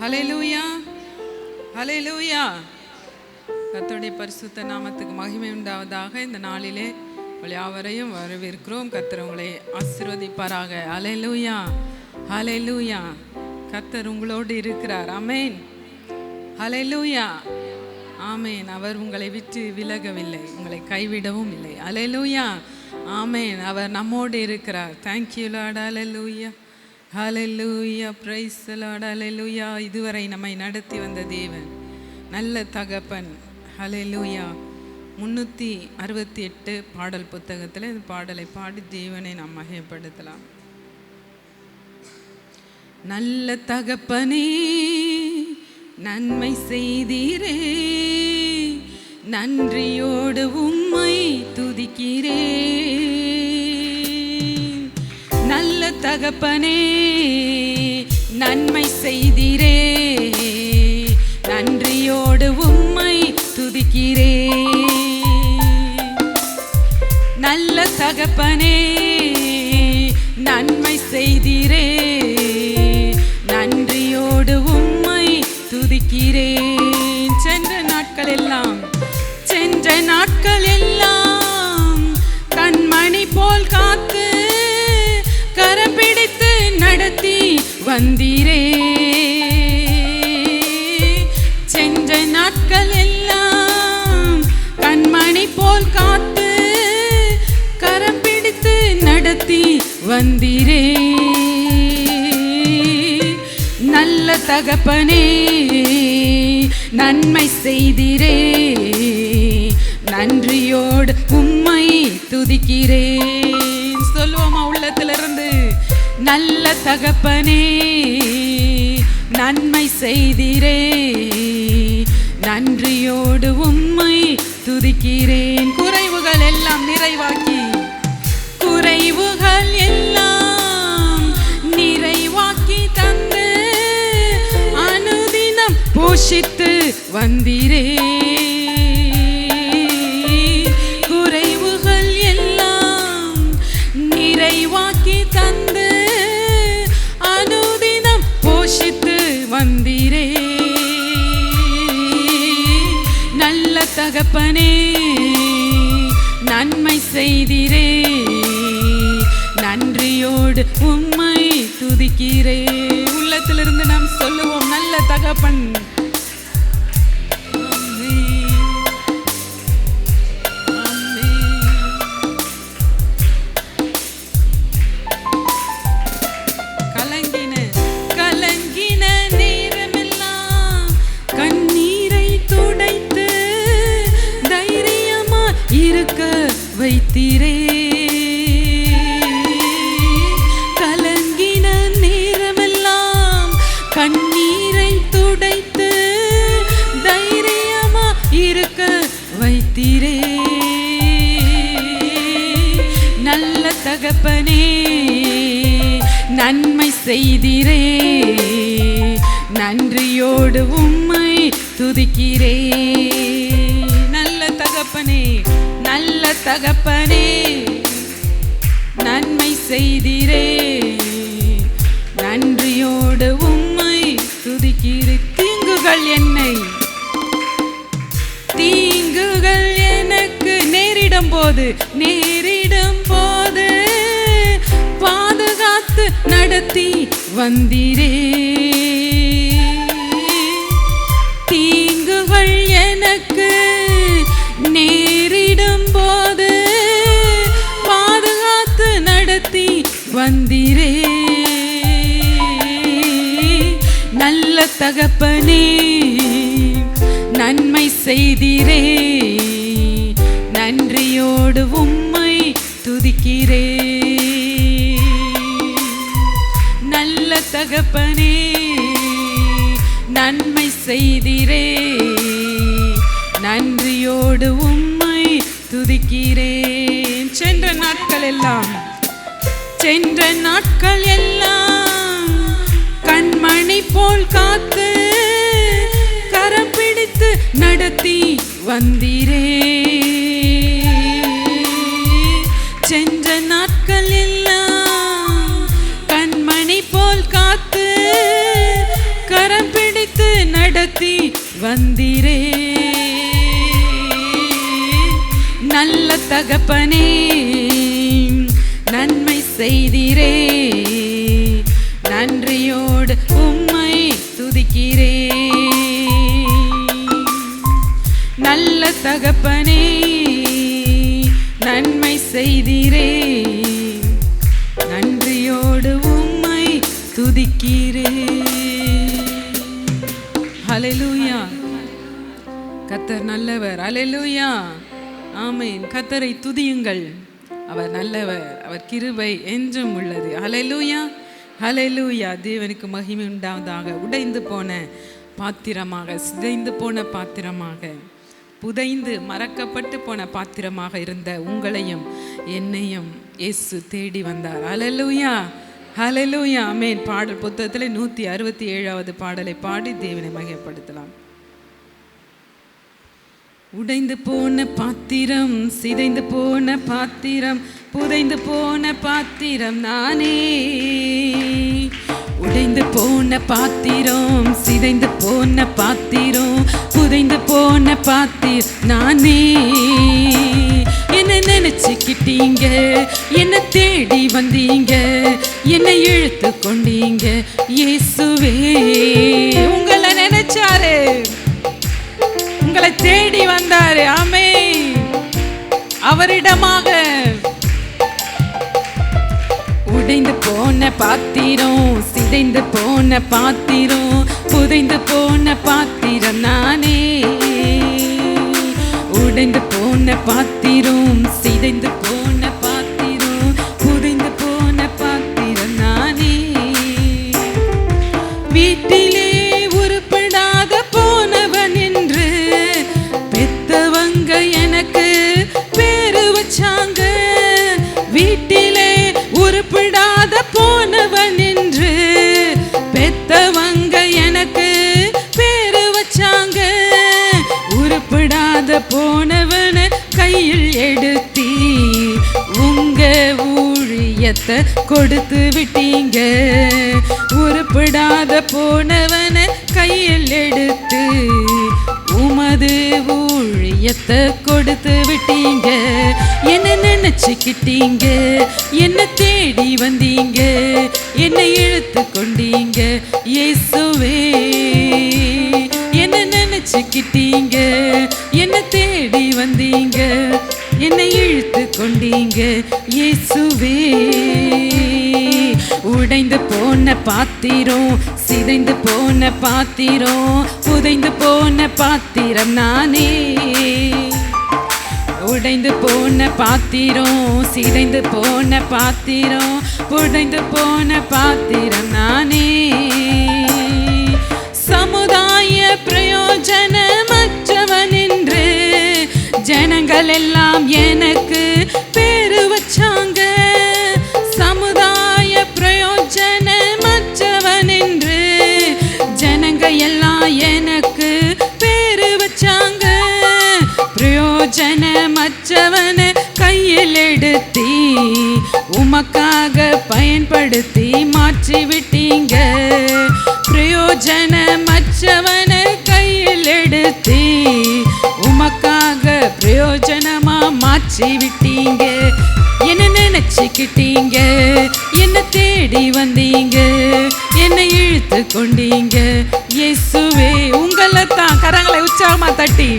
ஹalleluya ஹalleluya கத்தருடைய பரிசுத்த நாமத்துக்கு மகிமை உண்டாவதாக இந்த நாளிலே யாவரையும் வரவேற்கிறோம். கத்தர் உங்களை ஆசிர்வதிப்பாராக. அலையலூயா அலையலூயா கத்தர் உங்களோடு இருக்கிறார். அமேன் அலையலூயா ஆமேன் அவர் உங்களை விட்டு விலகவில்லை. உங்களை கைவிடவும் இல்லை. அலையலூயா ஆமேன் அவர் நம்மோடு இருக்கிறார். Thank you lord hallelujah hallelujah praise lord இதுவரை நம்மை நடத்தி வந்த தேவன் நல்ல தகப்பன். ஹலெல்லூயா முன்னூற்றி அறுபத்தி எட்டு பாடல் புத்தகத்தில் இந்த பாடலை பாடி தேவனை நாம் மகைப்படுத்தலாம் நல்ல தகப்பனே நன்மை செய்தீரே. நன்றியோடு உம்மை துதிக்கிறே. தகப்பனே நன்மை செய்தீரே. நன்றியோடு உம்மை துதிக்கிறே. நல்ல தகப்பனே நன்மை செய்தீரே. நன்றியோடு உம்மை துதிக்கிறேன். சென்ற நாட்கள் எல்லாம் சென்ற நாட்கள் எல்லாம் கண்மணி போல் காத்து வந்தீரே. சென்ற நாட்கள் எல்லாம் கண்மணி போல் காத்து கரம் பிடித்து நடத்தி வந்தீரே. நல்ல தகப்பனே நன்மை செய்திரே. நன்றியோடு உம்மை துதிக்கிறேன். நல்ல தகப்பனே நன்மை செய்திரே. நன்றியோடு உம்மை துதிக்கிறேன். குறைவுகள் எல்லாம் நிறைவாக்கி குறைவுகள் எல்லாம் நிறைவாக்கி தந்து அனுதினம் போஷித்து வந்திரே. தகப்பனே நன்மை செய்திரே நன்றியோடு உம்மை துதிக்கிறே. உள்ளத்திலிருந்து நாம் சொல்லுவோம் நல்ல தகப்பன் நன்மை செய்திரே. நன்றியோடு உம்மை துதிக்கிறே. நல்ல தகப்பனே நல்ல தகப்பனே. நன்மை செய்திரே. நன்றியோடு உம்மை துதிக்கிறே. தீங்குகள் என்னை. தீங்குகள் எனக்கு நேரிடும் போது நேரிட காத்து நடத்தி வந்தீரே. தீங்குகள் எனக்கு நேரிடும் போது பாதுகாத்து நடத்தி வந்தீரே. நல்ல தகப்பனே நன்மை செய்தீரே. நன்றியோடு உம்மை துதிக்கிறேன். தகப்பனே நன்மை செய்திரே. நன்றியோடு உம்மை துதிக்கிறேன். சென்ற நாட்கள் எல்லாம் சென்ற நாட்கள் எல்லாம் கண்மணி போல் காத்து கரம் பிடித்து நடத்தி வந்திரே. சென்ற நாட்கள் வந்திரே. நல்ல தகப்பனே நன்மை செய்திரே. நன்றியோடு உம்மை துதிக்கிறே. நல்ல தகப்பனே நன்மை செய்திரே. நன்றியோடு உம்மை துதிக்கிறேன் அலையலூயா கத்தர் நல்லவர். அலையலூயா ஆமேன். கத்தரை துதியுங்கள். அவர் நல்லவர். அவர் கிருபை என்றும் உள்ளது. அலையலூயா அலையலூயா தேவனுக்கு மகிமை உண்டாவதாக. உடைந்து போன பாத்திரமாக சிதைந்து போன பாத்திரமாக புதைந்து மறக்கப்பட்டு போன பாத்திரமாக இருந்த உங்களையும் என்னையும் இயேசு தேடி வந்தார். அலலுயா ஹலலூயா அமேன் பாடல் புத்தகத்தில் நூற்றி அறுபத்தி ஏழாவது பாடலை பாடி தேவனை மகிமைப்படுத்தலாம். உடைந்து போன பாத்திரம் சிதைந்து போன பாத்திரம் புதைந்து போன பாத்திரம் நானே. உடைந்து போன பாத்திரம் சிதைந்து போன பாத்திரம் புதைந்து போன பாத்திரம் நானே. நினைச்சுக்கிட்டீங்க? என்ன தேடி வந்தீங்க? என்னை இழுத்து கொண்டீங்க? இயேசுவே உங்களை நினைச்சாரு. உங்களை தேடி வந்தாரு ஆமே அவரிடமாக உடைந்து போன பாத்திரம் சிதைந்து போன பாத்திரம் புதைந்து போன பாத்திரம் நானே. உடைந்து போன பாத்திரம் சிதைந்து போன பாத்திரம் புதைந்து போன பாத்திரம் நானே. வீட்டில் ஊழியத்தை கொடுத்து விட்டீங்க. உருப்பிடாத போனவனை கையில் எடுத்து உமது ஊழியத்தை கொடுத்து விட்டீங்க. என்ன நினைச்சுக்கிட்டீங்க? என்ன தேடி வந்தீங்க? என்னை இழுத்து கொண்டீங்க? இயேசுவே என்ன நினைச்சுக்கிட்டீங்க? என்ன தேடி வந்தீங்க? என்னை இழுத்து கொண்டீங்க இயேசுவே. உடைந்து போன பாத்திரம் சிதைந்து போன பாத்திரம் புதைந்து போன பாத்திரம் நானே. உடைந்து போன பாத்திரம் சிதைந்து போன பாத்திரம் புடைந்து போன பாத்திரம் நானே. எல்லாம் எனக்கு பேரு வச்சாங்க. சமுதாய பிரயோஜனமற்றவன் என்று ஜனங்க எல்லாம் எனக்கு பேரு வச்சாங்க. பிரயோஜனமற்றவன கையில் எடுத்தி உமக்காக பயன்படுத்தி மாற்றி விட்டீங்க. பிரயோஜனமற்றவன கையில் எடுத்தி உமக்காக பிரயோஜனம் மாற்றி விட்டீங்க என்ன நினைச்சுக்கிட்டீங்க? என்ன தேடி வந்தீங்க? என்னை இழுத்து கொண்டீங்க? இயேசுவே உங்களை தான் கரங்களை உற்சாகமா தட்டி.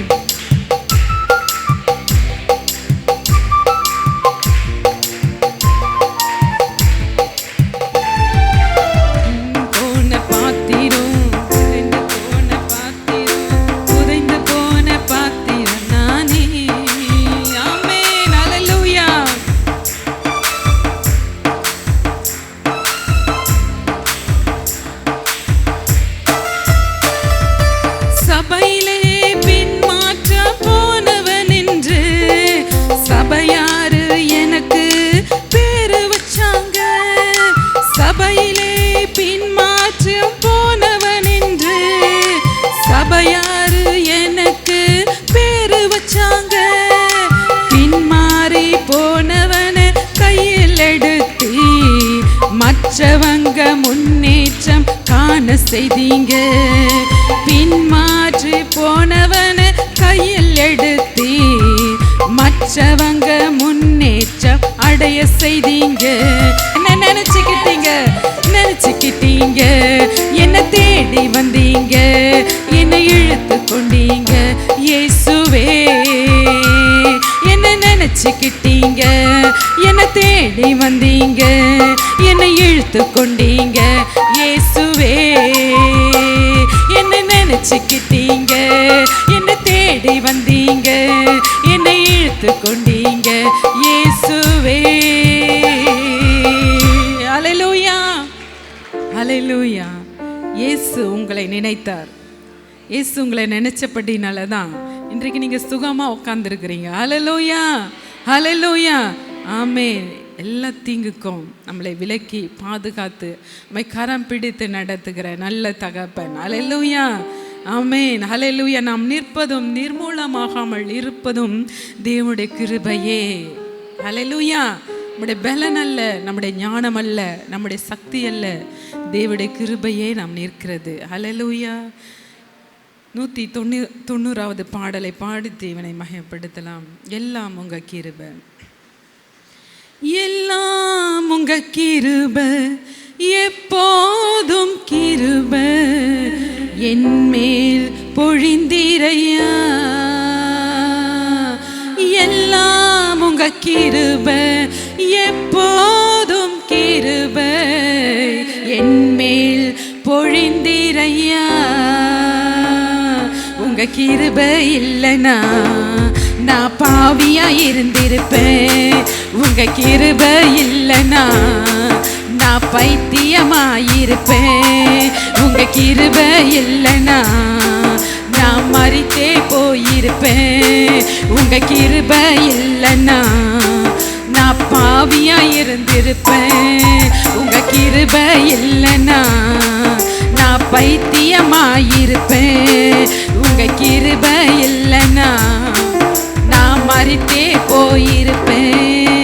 செய்தீங்க. பின்மாற்றி போனவன கையில் எடுத்தி மற்றவங்க முன்னேற்றம் அடைய செய்தீங்க. என்ன நினைச்சுக்கிட்டீங்க? நினைச்சுக்கிட்டீங்க. என்ன தேடி வந்தீங்க? என்ன இழுத்து கொண்டீங்க? இயேசுவே. என்ன நினைச்சுக்கிட்டீங்க? தேடி வந்தீங்க. என்னை இழுத்து கொண்டீங்க. இயேசுவே என்ன நினைச்சுக்கிட்டீங்க. என்ன தேடி வந்தீங்க. என்னை இழுத்து கொண்டீங்க. இயேசுவே. அலலூயா அலலூயா இயேசு உங்களை நினைத்தார். இயேசு உங்களை நினைச்சபடினால தான் இன்றைக்கு நீங்கள் சுகமாக உட்காந்துருக்கிறீங்க அலலோயா அலலோயா ஆமே எல்லா தீங்குக்கும் நம்மளை விலக்கி பாதுகாத்து நம்மை கரம் பிடித்து நடத்துகிற நல்ல தகப்பன். அலலூயா ஆமேன் ஹalleluya நாம் நிற்பதும் நிர்மூலமாகாமல் இருப்பதும் தேவனுடைய கிருபையே. ஹalleluya நம்முடைய பலன் அல்ல நம்முடைய ஞானம் அல்ல நம்முடைய சக்தி அல்ல. தேவடைய கிருபையே நாம் நிற்கிறது. அலலூயா நூற்றி தொண்ணூ தொண்ணூறாவது பாடலை பாடி தேவனை மயப்படுத்தலாம் எல்லாம் உங்கள் கிருபை. எல்லாம் உங்க கிருப எப்போதும் கிருப. என்மேல் பொழிந்திரையா? எல்லாம் உங்க கிருப எப்போதும் கிருப. என்மேல் பொழிந்திரையா? உங்க கிருப இல்லைனா நான் பாவியா இருந்திருப்பேன். உங்க கிருப இல்லைனா நான் பைத்தியமாயிருப்பேன். உங்க கிருப இல்லைனா நான் மறித்தே போயிருப்பேன். உங்க கிருப இல்லைனா நான் பாவியா இருந்திருப்பேன். உங்க கிருப இல்லைனா நான் பைத்தியமாயிருப்பேன். உங்க கிருப இல்லைனா மறித்தே போயிருப்பேன்.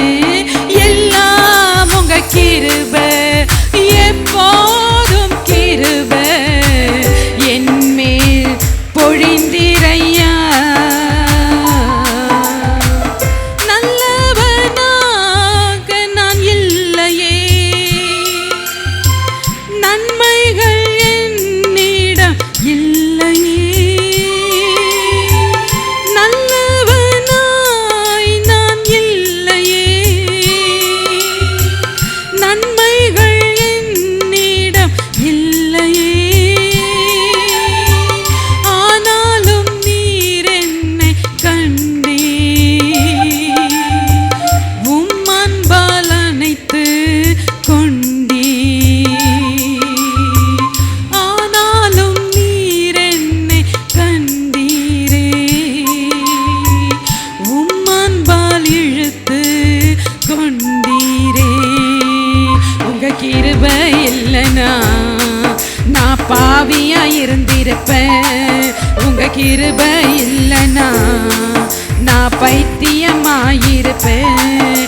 கிருப இல்லைனா நான் பைத்தியமாயிருப்பேன்.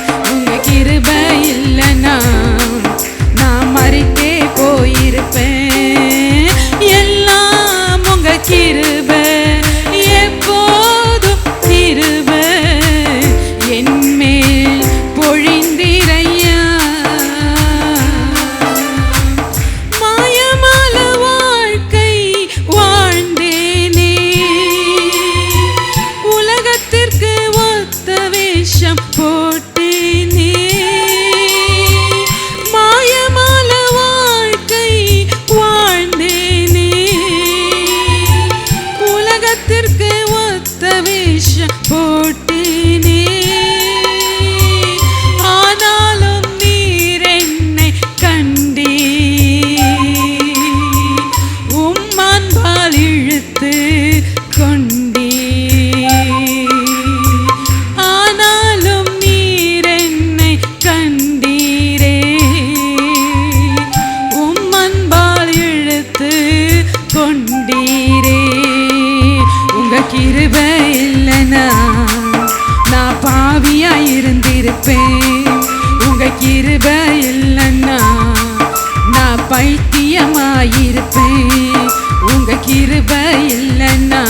பைத்தியமாயிருப்பேன் உங்க கிருப இல்லைன்னா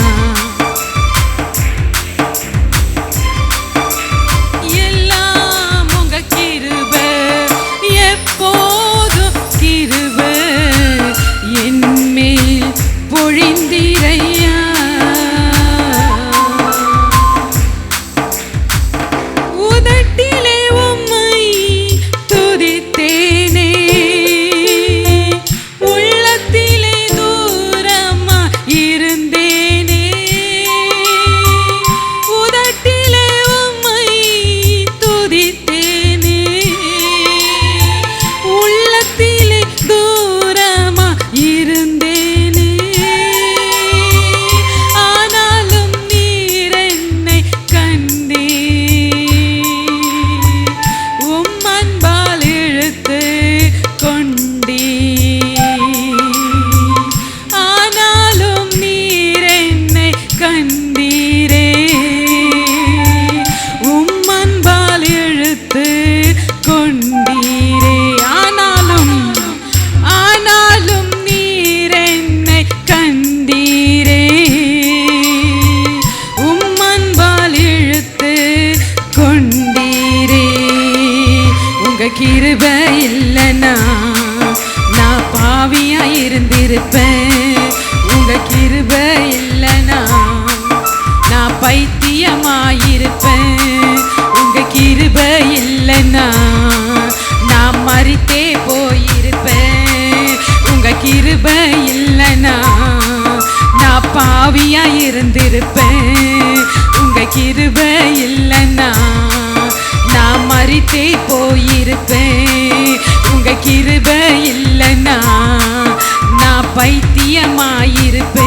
பைத்தியமாயிருப்பேன்